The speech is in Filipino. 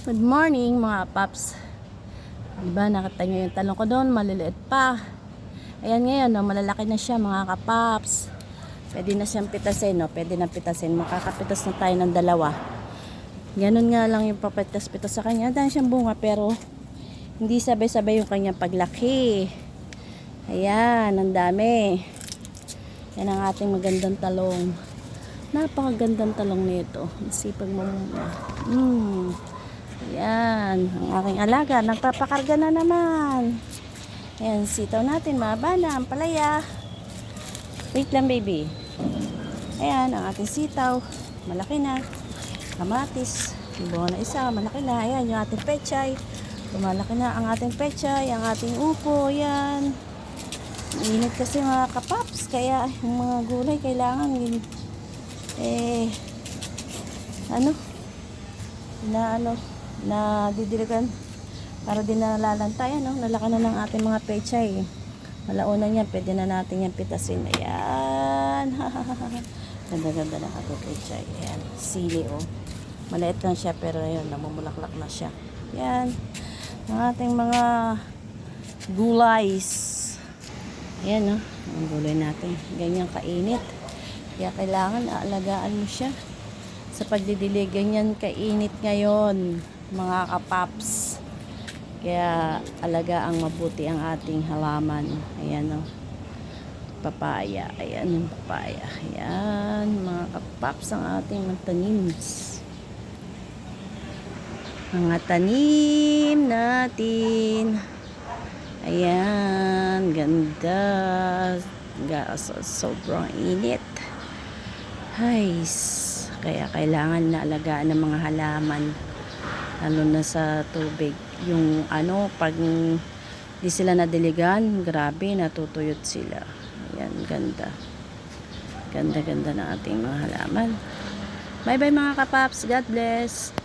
Good morning mga paps. Diba nakita nyo yung talong ko doon, maliliit pa. Ayan ngayon, no, malalaki na siya mga kapaps. Pwede na siyang pitasin, no? pwede na pitasin. Makakapitas na tayo ng dalawa. Ganun nga lang yung papitas-pitas sa kanya. Dahil siyang bunga pero hindi sabay-sabay yung kanyang paglaki. Ayan, ang dami. Yan ang ating magandang talong. Napakagandang talong nito. Sipag mo muna. Mm. Yan, ang aking alaga. Nagpapakarga na naman. Yan, sitaw natin. Mahaba na ang palaya. Wait lang, baby. Ayan, ang ating sitaw. Malaki na. Kamatis. Bunga na isa, malaki na. Ayan, yung ating pechay. Lumalaki na ang ating pechay, ang ating upo. Ayan. Init kasi mga kapaps. Kaya yung mga gulay kailangan eh ano na ano na didiligan para din nalalantayan no? Nalaka na ng ating mga pechay malauna niyan pwede na natin yan pitasin. Ayan. Ganda ganda ng ating pechay. Ayan sili oh. Maliit lang siya pero ayun namumulaklak na siya. Yan ang ating mga gulays. Ayan no? Ang gulay natin. Ganyan kainit. Kaya kailangan aalagaan mo siya sa pagdidilig. Ganyan kainit ngayon, mga kapaps. Kaya alaga ang mabuti ang ating halaman. Ayan o. Papaya. Ayan yung papaya. Ayan, mga kapaps ang ating mga tanims. Mga tanim natin. Ayan, ganda. Ga- so- Sobrang init. Ay, s- kaya kailangan na alagaan ng mga halaman lalo na sa tubig. Yung ano, pag di sila nadiligan, grabe, natutuyot sila. Ayan, ganda. Ganda-ganda ng ating mga halaman. Bye-bye mga kapaps. God bless.